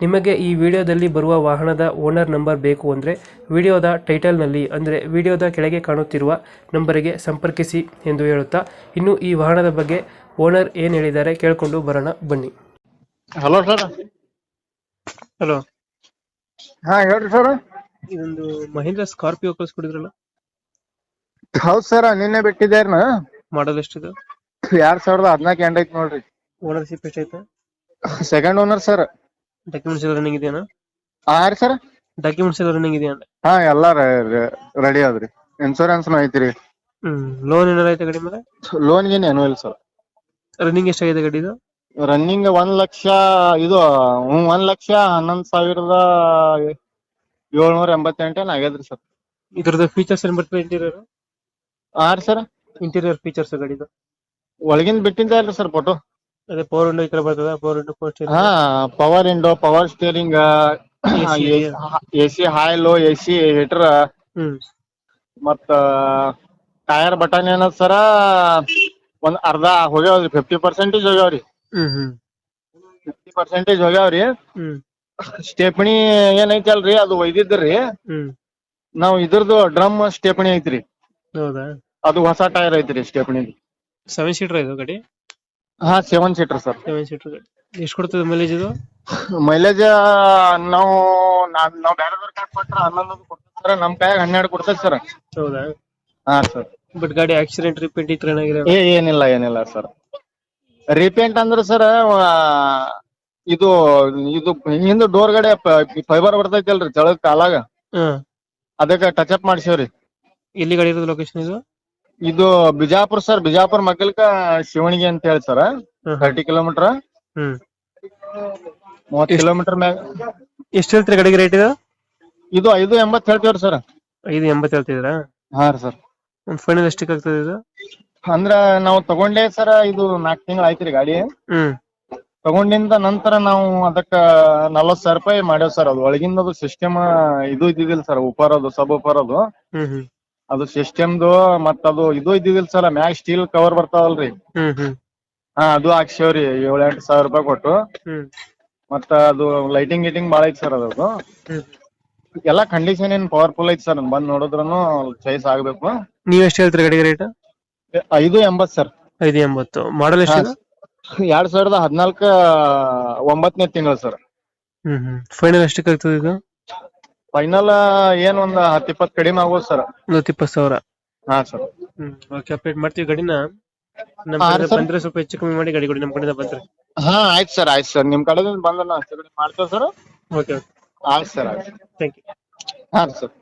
ನಿಮಗೆ ಈ ವಿಡಿಯೋದಲ್ಲಿ ಬರುವ ವಾಹನದ ಓನರ್ ನಂಬರ್ ಬೇಕು ಅಂದರೆ ವಿಡಿಯೋದ ಟೈಟಲ್ನಲ್ಲಿ ಅಂದರೆ ವಿಡಿಯೋದ ಕೆಳಗೆ ಕಾಣುತ್ತಿರುವ ನಂಬರಿಗೆ ಸಂಪರ್ಕಿಸಿ ಎಂದು ಹೇಳುತ್ತಾ ಇನ್ನು ಈ ವಾಹನದ ಬಗ್ಗೆ ಓನರ್ ಏನು ಹೇಳಿದ್ದಾರೆ ಕೇಳಿಕೊಂಡು ಬರೋಣ ಬನ್ನಿ. Hello sir. ಹಲೋ. ಹಾ ಹೇಳ್ರಿ ಸರ್. ಇದೊಂದು ಮಹೇಂದ್ರ ಸ್ಕಾರ್ಪಿಯೋ ಕಳಿಸ್ಕೊಡಿದ್ರಲ್ಲ ಹೌದ್ ಸರ್ ನಿನ್ನೆ ಬಿಟ್ಟಿದ್ದೆ ಮಾಡಲ್ ಎಷ್ಟಿದೆ? ಎರಡ್ ಸಾವಿರದ ಹದಿನಾಲ್ಕು ಎಂಡ್ ಐತಿ ನೋಡ್ರಿ. ಓನರ್ಶಿಪ್ ಎಷ್ಟೈತೆ ಸೆಕೆಂಡ್ ಓನರ್ ಸರ್. ಡಾಕ್ಯುಮೆಂಟ್ಸ್ ಎಲ್ಲ ರನ್ನಿಂಗ್ ಇದೆಯಾ ಹಾ ರೀ ಸರ್ ಡಾಕ್ಯುಮೆಂಟ್ಸ್ ಎಲ್ಲ ರನ್ನಿಂಗ್ ಇದೆಯಾ? ಹಾ ಎಲ್ಲ ರೆಡಿ ಆದ್ರಿ ಇನ್ಶೂರೆನ್ಸ್ ಐತ್ರಿ. ಹ್ಮ್ ಲೋನ್ ಏನಾರ ಐತೆ ಗಾಡಿ ಮೇಲೆ? ಲೋನ್ಗೆ ಏನೂ ಇಲ್ಲ ಸರ್ ರನ್ನಿಂಗ್ ಎಷ್ಟಾಗಿದೆ ಗಾಡಿ ಇದು? ರನ್ನಿಂಗ್ ಒಂದ್ ಲಕ್ಷ ಇದು ಹ್ಮ್, ಒಂದ್ ಲಕ್ಷ ಹನ್ನೊಂದ್ ಸಾವಿರದ ಏಳ್ನೂರ ಎಂಬತ್ತೆಂಟೇನ್ ಆಗ್ಯದ್ರಿ ಸರ್ ಇದ್ರದ್ದು ಫೀಚರ್ಸ್ ಏನ್ ಬರ್ತದೆ ಇಂಟೀರಿಯರ್ ಹಾ ರೀ ಸರ್ ಇಂಟೀರಿಯರ್ ಫೀಚರ್ಸ್ ಗಾಡಿದು ಒಳಗಿಂದ ಬಿಟ್ಟಿಂದ ಇಲ್ಲ ಸರ್ ಫೋಟೋ ಅದೇ ಪವರ್ ವಿಂಡೋ ಈ ತರ ಬರ್ತದ? ಪವರ್ ವಿಂಡೋ ಪೋಸ್ಟ್ ಹಾ power window power steering AC A C high low AC heater hmm. ಮತ್ತ ಟೈರ್ ಬಟನ್ ಏನದ ಸರ ಒಂದ್ ಅರ್ಧ ಹೋಗ್ಯಾವ್ರಿ ಫಿಫ್ಟಿ ಪರ್ಸೆಂಟೇಜ್ ಹೋಗ್ಯಾವ್ರಿ. Hmm hmm. ಫಿಫ್ಟಿ ಪರ್ಸೆಂಟೇಜ್ ಹೋಗ್ಯಾವ್ರಿ. ಹ್ಮ್. ಸ್ಟೇಪಣಿ ಏನೈತಲ್ರಿ ಅದು ಒಯ್ದಿದ್ರಿ. ಹ್ಮ್. ನಾವ್ ಇದ್ರದ್ದು ಡ್ರಮ್ ಸ್ಟೇಪಣಿ ಐತ್ರಿ. ಹೌದಾ? ಅದು ಹೊಸ ಟೈರ್ ಐತ್ರಿ ಸ್ಟೇಪಣಿ ಸೆವೆನ್ ಸೀಟರ್ ಇದು ಗಾಡಿ? ಹಾ seven seater sir seven seater ಗಾಡಿ. ಎಷ್ಟು ಕೊಡ್ತದೆ ಮೈಲೇಜ್ ಇದು? ಮೈಲೇಜ್ ನಾವು ನಾವು ನಾವ್ ಬೇರೆದವ್ರ ಕೈ ಕೊಟ್ರ ಹನ್ನೊಂದು ಕೊಡ್ತೇವೆ ಸರ್ ನಮ್ ಕೈಯಾಗ ಹನ್ನೆರಡು ಕೊಡ್ತೇವೆ ಸರ್ ಹೌದಾ? ಹಾ ಸರ್ ಬಟ್ ಗಾಡಿ ಆಕ್ಸಿಡೆಂಟ್ ರಿಪೇಂಟ್ ಇತ್ತು ಏನಾಗಿದೆ ಏ ಏನಿಲ್ಲ ಏನಿಲ್ಲ ಸರ್ ರಿಪೇಂಟ್ ಅಂದ್ರೆ ಸರ್ ಇದು ಇದು ಹಿಂದೆ ಡೋರ್ ಗಡೆ ಫೈಬರ್ ಬರ್ತೈತಿ ಅಲ್ರಿ ತೆಳಗ್ ಕಾಲಾಗ. ಅದಕ್ಕೆ ಅದಕ್ಕ ಟಚ್ ಅಪ್ ಮಾಡ್ಸೇವ್ರಿ. ಎಲ್ಲಿ ಗಾಡಿ ಇರೋದು ಲೊಕೇಶನ್ ಇದು? ಇದು ಬಿಜಾಪುರ್ ಸರ್ ಬಿಜಾಪುರ ಮಗ್ಗಲ್ಕ ಶಿವಣಿಗೆ ಅಂತ ಹೇಳಿ sir thirty thirty kilometre hmm ಮೂವತ್ ಕಿಲೋಮೀಟರ್ ಮ್ಯಾಗ. ಎಷ್ಟು ಹೇಳ್ತೀರಿ ಗಡಿಗೆ ರೇಟ್ ಇದು? ಇದು ಐದು ಎಂಬತ್ ಹೇಳ್ತೇವ್ರಿ ಸರ್. ಐದು ಎಂಬತ್ತು ಹೇಳ್ತಿದ್ದೀರಾ? ಹಾ ರೀ ಸರ್. ಒಂದು ಫೈನಲ್ ಎಷ್ಟಕ್ಕೆ ಆಗ್ತದೆ ಇದು? ಅಂದ್ರ ನಾವು ತಗೊಂಡೇ ಸರ್ ಇದು ನಾಲ್ಕು ತಿಂಗಳ ಆಯ್ತ್ರಿ ಗಾಡಿ. ಹ್ಮ್. ತಗೊಂಡಿಂದ ನಂತರ ನಾವು ಅದಕ್ಕ ನಲ್ವತ್ ಸಾವಿರ ರೂಪಾಯಿ ಮಾಡ್ಯಾವ ಸರ್. ಅದು ಒಳಗಿಂದ ಅದು ಸಿಸ್ಟಮ್ ಇದು ಇದ್ದಿದಿಲ್ಲ ಸರ್ ಉಪರ್ ಅದು ಸಬ್ ಉಪರ್ ಅದು ಹ್ಮ್ ಹ್ಮ್. ಅದು ಸಿಸ್ಟಮ್ದು ಮತ್ತ ಅದು ಇದು ಇದ್ದಿದಿಲ್ಲ ಸಲ ಮ್ಯಾಗ್ ಸ್ಟೀಲ್ ಕವರ್ ಬರ್ತಾವಲ್ರಿ. ಹ್ಮ್ ಹ್ಮ್. ಹಾ ಅದು ಹಾಕ್ಸೇವ್ರಿ ಏಳ್ ಎಂಟ್ ಸಾವಿರ ರೂಪಾಯಿ ಕೊಟ್ಟು. ಹ್ಮ್. ಮತ್ತ ಅದು ಲೈಟಿಂಗ್ ಗೀಟಿಂಗ್ ಬಾಳ ಐತಿ ಸರ್ ಅದು. ಹ್ಮ್ ಎಲ್ಲಾ ಕಂಡೀಷನ್ ಏನ್ ಪವರ್ಫುಲ್ ಐತಿ ಸರ್ ಬಂದ್ ನೋಡಿದ್ರುನು ಚಾಯ್ಸ್ ಆಗ್ಬೇಕು. ನೀವ್ ಎಷ್ಟು ಹೇಳ್ತೀರಿ ಗಾಡಿಗೆ ರೇಟ್ ಐದು ಎಂಬತ್ ಸರ್. ಐದು ಎಂಬತ್ತು. ಮಾಡಲ್ ಎಷ್ಟು ಎರಡ್ ಸಾವಿರದ ಹದಿನಾಲ್ಕ ಒಂಬತ್ತನೇ ತಿಂಗಳು ಸರ್. ಹ್ಮ್ ಹ್ಮ್. ಫೈನಲ್ ಎಷ್ಟಕ್ಕೆ ಆಗ್ತದೆ ಇದು? ಫೈನಲ್ ಏನ್ ಒಂದ್ ಹತ್ತ ಇಪ್ಪತ್ ಕಡಿಮೆ ಆಗೋದ್ ಸರ್ ಒಂದು ಇಪ್ಪತ್ತು ಸಾವಿರ. ಹಾ ಸರ್ ಹ್ಮ್ ಓಕೆ ಅಪ್ಡೇಟ್ ಮಾಡ್ತೀವಿ ಗಾಡಿನ. ನಮ್ಮ ಹಾ, ಕಡೆಯಿಂದ sir. ಬಂದ್ರೆ ಸ್ವಲ್ಪ ಹೆಚ್ಚು ಕಮ್ಮಿ ಮಾಡಿ ಗಾಡಿ ಕೊಡಿ ನಮ್ಮ ಕಡೆಯಿಂದ ಬಂದ್ರೆ. ಹಾ ಆಯ್ತು ಸರ್ ಆಯ್ತು ಸರ್ ನಿಮ್ ಕಡೆದಿಂದ ಬಂದ್ರೆ ನಾ ಹೆಚ್ಚು ಕಡಿಮೆ ಮಾಡ್ತೇವೆ ಸರ್ ಓಕೆ ಆಯ್ತು ಸರ್ ಆಯ್ತು ಥ್ಯಾಂಕ್ ಯು ಹಾ ಸರ್